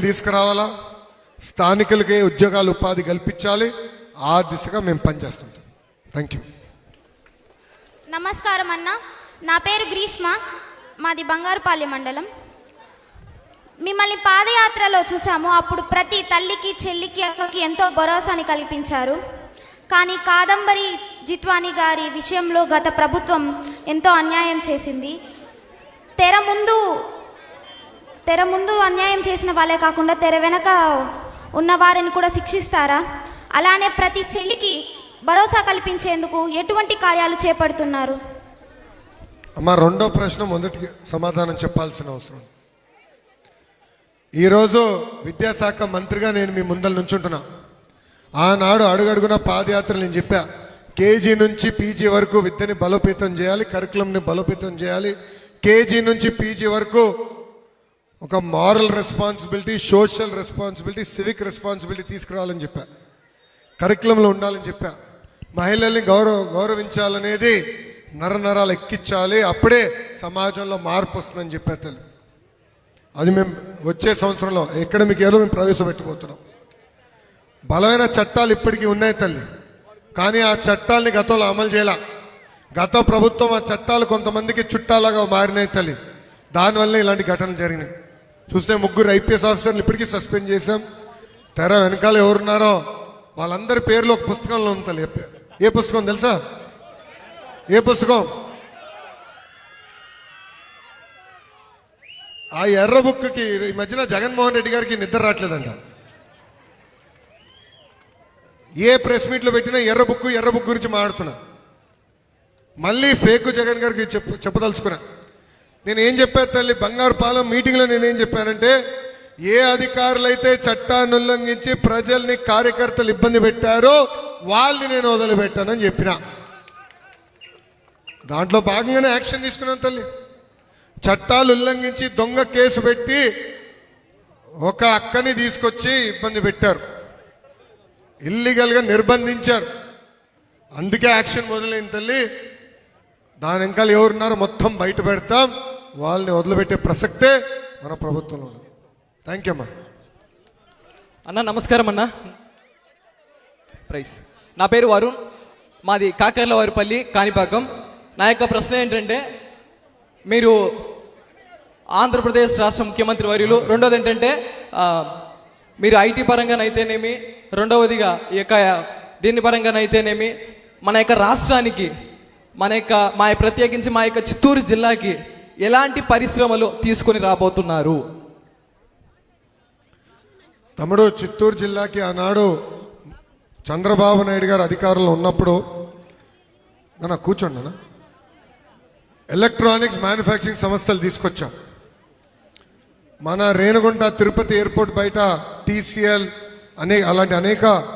తీసుకురావాలా? స్థానికులకే ఉద్యోగాలు ఉపాధి కల్పించాలి. ఆ దిశగా మేము పనిచేస్తుంటాం. థ్యాంక్ యూ నమస్కారం అన్న. నా పేరు గ్రీష్మ. మాది బంగారుపాలెం మండలం. మిమ్మల్ని పాదయాత్రలో చూసాము. అప్పుడు ప్రతి తల్లికి చెల్లికి అక్కకి ఎంతో భరోసాని కల్పించారు. కానీ కాదంబరి జిత్వాని గారి విషయంలో గత ప్రభుత్వం ఎంతో అన్యాయం చేసింది. తెర ముందు తెర ముందు అన్యాయం చేసిన వాళ్ళే కాకుండా తెర వెనక ఉన్న వారిని కూడా శిక్షిస్తారా? అలానే ప్రతి చెల్లికి భరోసా కల్పించేందుకు ఎటువంటి కార్యాలు చేపడుతున్నారు? అమ్మ రెండో ప్రశ్న మొదటి సమాధానం చెప్పాల్సిన అవసరం. ఈరోజు విద్యాశాఖ మంత్రిగా నేను మీ ముందర నుంచుంటున్నా. ఆనాడు అడుగడుగున పాదయాత్రలు నేను చెప్పా. కేజీ నుంచి పీజీ వరకు విద్యని బలోపేతం చేయాలి కరికులంని బలోపేతం చేయాలి. కేజీ నుంచి పీజీ వరకు ఒక moral responsibility social responsibility civic responsibility తీసుకురావాలని చెప్పా. కరికులంలో ఉండాలని చెప్పా. మహిళల్ని గౌరవ గౌరవించాలనేది నర నరాలు ఎక్కించాలి అప్పుడే సమాజంలో మార్పు వస్తుందని చెప్పా తల్లి. అది మేము వచ్చే సంవత్సరంలో ఎకడమిక్ ఇయర్లో మేము ప్రవేశపెట్టబోతున్నాం. బలమైన చట్టాలు ఇప్పటికీ ఉన్నాయి తల్లి. కానీ ఆ చట్టాలని గతంలో అమలు చేయాల. గత ప్రభుత్వం ఆ చట్టాలు కొంతమందికి చుట్టాలాగా మారినాయి తల్లి. దానివల్ల ఇలాంటి ఘటనలు జరిగినాయి. చూస్తే ముగ్గురు ఐపీఎస్ ఆఫీసర్లు ఇప్పటికీ సస్పెండ్ చేశాం. తెర వెనకాల ఎవరున్నారో వాళ్ళందరి పేర్లు ఒక పుస్తకంలో ఉంది ఏ పుస్తకం తెలుసా? ఏ పుస్తకం? ఆ ఎర్ర బుక్కి ఈ మధ్యన జగన్మోహన్ రెడ్డి గారికి నిద్ర రావట్లేదంట. ఏ ప్రెస్ మీట్లో పెట్టినా ఎర్ర బుక్ ఎర్ర బుక్ గురించి మాట్లాడుతున్నా. మళ్ళీ ఫేక్ జగన్ గారికి చెప్ప చెప్పదలుచుకున్నా. నేను ఏం చెప్పాను తల్లి? బంగారు పాలెం మీటింగ్లో నేనేం చెప్పానంటే ఏ అధికారులైతే చట్టాన్ని ఉల్లంఘించి ప్రజల్ని కార్యకర్తలు ఇబ్బంది పెట్టారో వాళ్ళని నేను వదిలిపెట్టానని చెప్పిన. దాంట్లో భాగంగానే యాక్షన్ తీసుకున్నాను తల్లి. చట్టాలు ఉల్లంఘించి దొంగ కేసు పెట్టి ఒక అక్కని తీసుకొచ్చి ఇబ్బంది పెట్టారు. ఇల్లీగల్గా నిర్బంధించారు. అందుకే యాక్షన్ మొదలైంది తల్లి. దాని వెనకాల ఎవరున్నారో మొత్తం బయట పెడతాం. వాళ్ళని వదిలిపెట్టే ప్రసక్తే మన ప్రభుత్వంలో ఉంది థ్యాంక్ యూ అమ్మా. అన్న నమస్కారం అన్న. ప్రైస్ నా పేరు వరుణ్. మాది కాకర్లవారిపల్లి కాణిపాకం. నా యొక్క ప్రశ్న ఏంటంటే మీరు ఆంధ్రప్రదేశ్ రాష్ట్ర ముఖ్యమంత్రి వర్యులు. రెండోది ఏంటంటే మీరు ఐటీ పరంగానైతేనేమి రెండవదిగా ఈ యొక్క దీని పరంగానైతేనేమి మన యొక్క రాష్ట్రానికి మన యొక్క మా ప్రత్యేకించి మా యొక్క చిత్తూరు జిల్లాకి ఎలాంటి పరిశ్రమలు తీసుకొని రాబోతున్నారు? తమ్ముడు చిత్తూరు జిల్లాకి ఆనాడు చంద్రబాబు నాయుడు గారు అధికారంలో ఉన్నప్పుడు నా కూర్చోండి ఎలక్ట్రానిక్స్ మ్యానుఫ్యాక్చరింగ్ సంస్థలు తీసుకొచ్చాం. మన రేణుగుంట తిరుపతి ఎయిర్పోర్ట్ బయట టీసీఎల్ అనే అలాంటి అనేక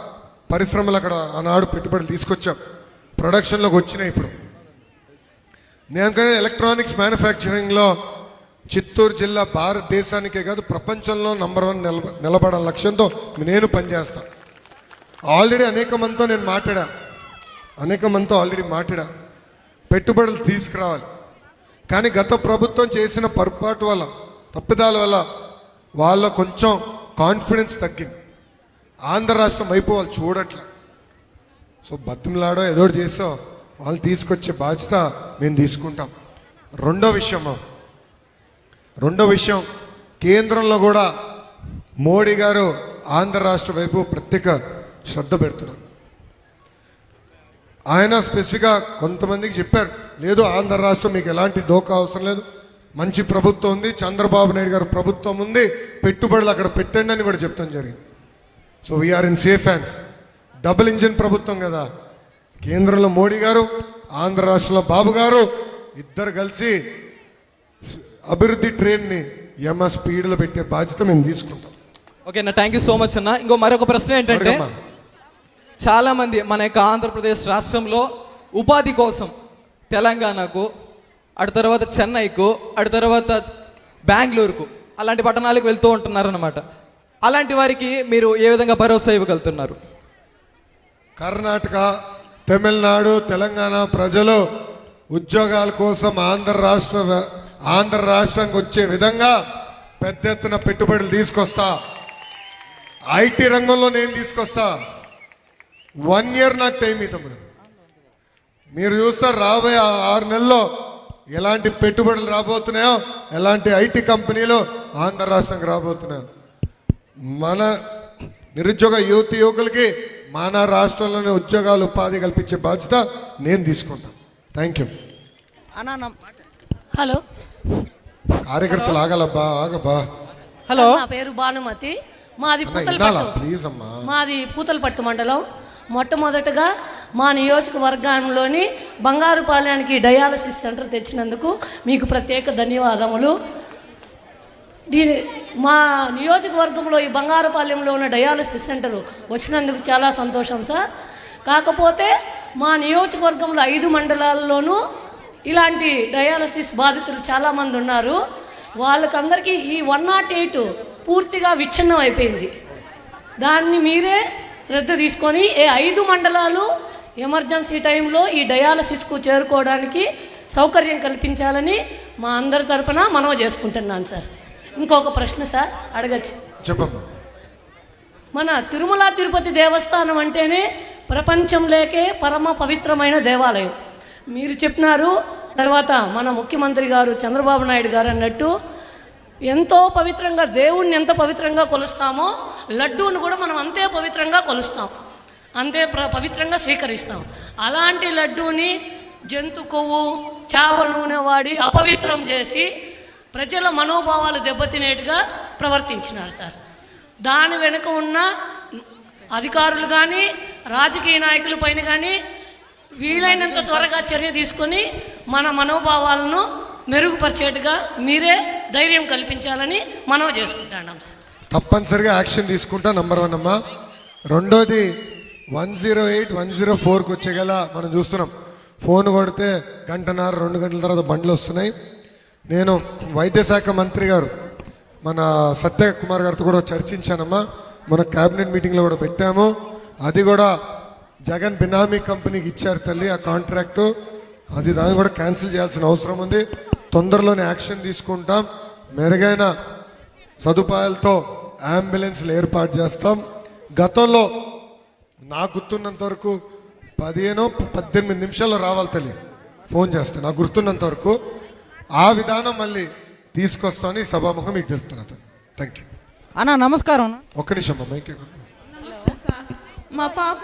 పరిశ్రమలు అక్కడ ఆనాడు పెట్టుబడులు తీసుకొచ్చాం. ప్రొడక్షన్లోకి వచ్చినాయి ఇప్పుడు. నేను కానీ ఎలక్ట్రానిక్స్ మ్యానుఫ్యాక్చరింగ్లో చిత్తూరు జిల్లా భారతదేశానికే కాదు ప్రపంచంలో నంబర్ వన్ నిలబ నిలబడాల లక్ష్యంతో నేను పనిచేస్తాను ఆల్రెడీ అనేక మందితో నేను మాట్లాడా. అనేక మందితో ఆల్రెడీ మాట్లాడా. పెట్టుబడులు తీసుకురావాలి. కానీ గత ప్రభుత్వం చేసిన పొరపాటు వల్ల తప్పిదాల వల్ల వాళ్ళ కొంచెం కాన్ఫిడెన్స్ తగ్గింది. ఆంధ్ర రాష్ట్రం వైపు వాళ్ళు చూడట్లే. సో బతుములాడో ఏదో చేసో. వాళ్ళు తీసుకొచ్చే బాధ్యత మేము తీసుకుంటాం. రెండో విషయం. రెండో విషయం కేంద్రంలో కూడా మోడీ గారు ఆంధ్ర రాష్ట్ర వైపు ప్రత్యేక శ్రద్ధ పెడుతున్నారు. ఆయన స్పెసిఫిక్గా కొంతమందికి చెప్పారు లేదు ఆంధ్ర రాష్ట్రం మీకు ఎలాంటి డోకా అవసరం లేదు. మంచి ప్రభుత్వం ఉంది చంద్రబాబు నాయుడు గారు ప్రభుత్వం ఉంది పెట్టుబడులు అక్కడ పెట్టండి అని కూడా చెప్తాం జరిగింది. So we are in safe hands double engine ప్రభుత్వం కదా. కేంద్రంలో మోడీ గారు ఆంధ్ర రాష్ట్రంలో బాబు గారు ఇద్దరు కలిసి అభివృద్ధి ట్రైన్ని యమ స్పీడ్లో పెట్టే బాధ్యత మేము తీసుకుంటాం. ఓకే అన్న థ్యాంక్ యూ సో మచ్ అన్న. ఇంకో మరొక ప్రశ్న ఏంటంటే అడగమ్మా. చాలా మంది మన యొక్క ఆంధ్రప్రదేశ్ రాష్ట్రంలో ఉపాధి కోసం తెలంగాణకు అటు తర్వాత చెన్నైకు అటు తర్వాత బెంగళూరుకు అలాంటి పట్టణాలకు వెళ్తూ ఉంటున్నారు అనమాట అలాంటి వారికి మీరు ఏ విధంగా భరోసా ఇవ్వగలుగుతున్నారు? కర్ణాటక తమిళనాడు తెలంగాణ ప్రజలు ఉద్యోగాల కోసం ఆంధ్ర రాష్ట్ర ఆంధ్ర రాష్ట్రానికి వచ్చే విధంగా పెద్ద ఎత్తున పెట్టుబడులు తీసుకొస్తా. ఐటీ రంగంలో నేను తీసుకొస్తా. వన్ ఇయర్ నాకు టైం తమ్ముడు. మీరు చూస్తారు రాబోయే ఆరు నెలల్లో ఎలాంటి పెట్టుబడులు రాబోతున్నాయో ఎలాంటి ఐటీ కంపెనీలు ఆంధ్ర రాష్ట్రంకి రాబోతున్నాయో. మన నిరుద్యోగ యువతి యువకులకి మన రాష్ట్రంలోనే ఉద్యోగాలు ఉపాధి కల్పించే బాధ్యత నేను తీసుకుంటాను థ్యాంక్ యూ అన్నా నమ్- హలో. కార్యకర్తలు ఆగలబ్బా ఆగబ్బా. హలో. నా పేరు భానుమతి. మాది ప్లీజ్ అమ్మా. మాది పూతలపట్టు మండలం. మొట్టమొదటగా మా నియోజకవర్గంలోని బంగారుపాలెనికి డయాలసిస్ సెంటర్ తెచ్చినందుకు మీకు ప్రత్యేక ధన్యవాదములు. దీని మా నియోజకవర్గంలో ఈ బంగారుపాలెంలో ఉన్న డయాలసిస్ సెంటర్ వచ్చినందుకు చాలా సంతోషం సార్. కాకపోతే మా నియోజకవర్గంలో ఐదు మండలాల్లోనూ ఇలాంటి డయాలసిస్ బాధితులు చాలామంది ఉన్నారు. వాళ్ళకందరికీ ఈ వన్ నాట్ ఎయిట్ పూర్తిగా విచ్ఛిన్నం అయిపోయింది. దాన్ని మీరే శ్రద్ధ తీసుకొని ఏ ఐదు మండలాలు ఎమర్జెన్సీ టైంలో ఈ డయాలసిస్కు చేరుకోవడానికి సౌకర్యం కల్పించాలని మా అందరి తరపున మనవి చేసుకుంటున్నాను సార్. ఇంకొక ప్రశ్న సార్ అడగచ్చు. చెప్పమ్మా. మన తిరుమల తిరుపతి దేవస్థానం అంటేనే ప్రపంచంలోకే పరమ పవిత్రమైన దేవాలయం. మీరు చెప్పినారు తర్వాత మన ముఖ్యమంత్రి గారు చంద్రబాబు నాయుడు గారు అన్నట్టు ఎంతో పవిత్రంగా దేవుణ్ణి ఎంత పవిత్రంగా కొలుస్తామో లడ్డూను కూడా మనం అంతే పవిత్రంగా కొలుస్తాం. అంతే పవిత్రంగా స్వీకరిస్తాం. అలాంటి లడ్డూని జంతు కొవ్వు చావ నూనె వాడి అపవిత్రం చేసి ప్రజల మనోభావాలు దెబ్బతినేట్టుగా ప్రవర్తించినారు సార్. దాని వెనుక ఉన్న అధికారులు కానీ రాజకీయ నాయకుల పైన కానీ వీలైనంత త్వరగా చర్య తీసుకొని మన మనోభావాలను మెరుగుపరిచేట్టుగా మీరే ధైర్యం కల్పించాలని మనవి చేసుకుంటున్నాం సార్. తప్పనిసరిగా యాక్షన్ తీసుకుంటా నంబర్ వన్ అమ్మా. రెండోది one zero eight one zero ఫోర్కి వచ్చేగల మనం చూస్తున్నాం. ఫోన్ కొడితే గంటన్నర రెండు గంటల తర్వాత బండ్లు వస్తున్నాయి. నేను వైద్యశాఖ మంత్రి గారు మన సత్య కుమార్ గారితో కూడా చర్చించానమ్మా. మన క్యాబినెట్ మీటింగ్లో కూడా పెట్టాము. అది కూడా జగన్ బినామీ కంపెనీకి ఇచ్చారు తల్లి ఆ కాంట్రాక్టు. అది దాన్ని కూడా క్యాన్సిల్ చేయాల్సిన అవసరం ఉంది. తొందరలోనే యాక్షన్ తీసుకుంటాం. మెరుగైన సదుపాయాలతో అంబులెన్స్లు ఏర్పాటు చేస్తాం. గతంలో నాకు గుర్తున్నంత వరకు పదిహేను పద్దెనిమిది నిమిషాల్లో రావాలి తల్లి. ఫోన్ చేస్తాను. నాకు గుర్తున్నంత వరకు ఆ విధానం మళ్ళీ తీసుకొస్తామని ఈ సభాముఖం మీకు తెలుపుతున్నాను థ్యాంక్ యూ అన్నా నమస్కారం అన్న. ఒక్క నిమిషం అమ్మా మైక్. నమస్తే సార్. మా పాప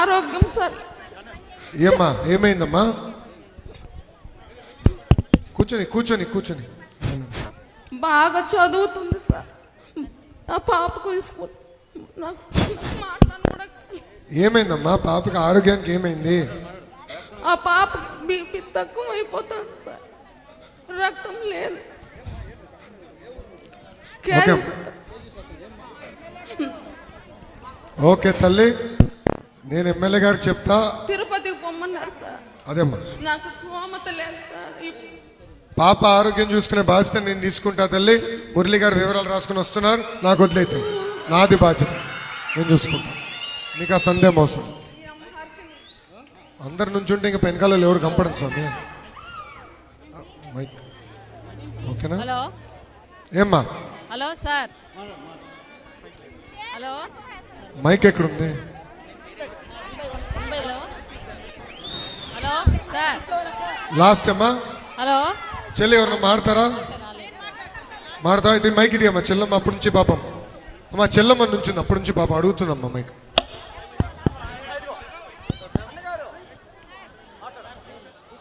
ఆరోగ్యం సార్. ఏమ్మా ఏమైందమ్మా? కూర్చొని కూర్చొని కూర్చొని. బాగా చదువుతుంది సార్. ఆ పాపకు స్కూల్ ఏమైందమ్మా? పాపకి ఆరోగ్యానికి ఏమైంది? ఆ పాప బీపీ తక్కువ అయిపోతుంది సార్. రక్తం లేదు. ఓకే. తల్లి నేను ఎమ్మెల్యే గారికి చెప్తా. తిరుపతికి పొమ్మన్నారు సార్. అదేమ్మా నాకు స్తోమత లేదు సార్. పాప ఆరోగ్యం చూసుకునే బాధ్యత నేను తీసుకుంటా తల్లి. మురళి గారు వివరాలు రాసుకుని వస్తున్నారు. నాకు వదిలేతే నాది బాధ్యత. నేను చూసుకుంటా. మీకు ఆ సందేహం అవసరం. అందరి నుంచి ఉంటే ఇంకా పెనకాలలో ఎవరు కంపడం స్వామి. మైక్. ఓకేనా? హలో. ఏమ్మా? Hello sir. హలో. మైక్ ఎక్కడుంది? హలో. సార్. లాస్ట్ అమ్మా. హలో. చెల్లి ఎవరన్నా మాడతారా? మాడతా ఇది మైక్ ఇటీ అమ్మా చెల్లమ్మ అప్పటి నుంచి పాపం. అమ్మా చెల్లమ్మ నుంచి అప్పటి నుంచి పాపం అడుగుతుందమ్మా మైక్.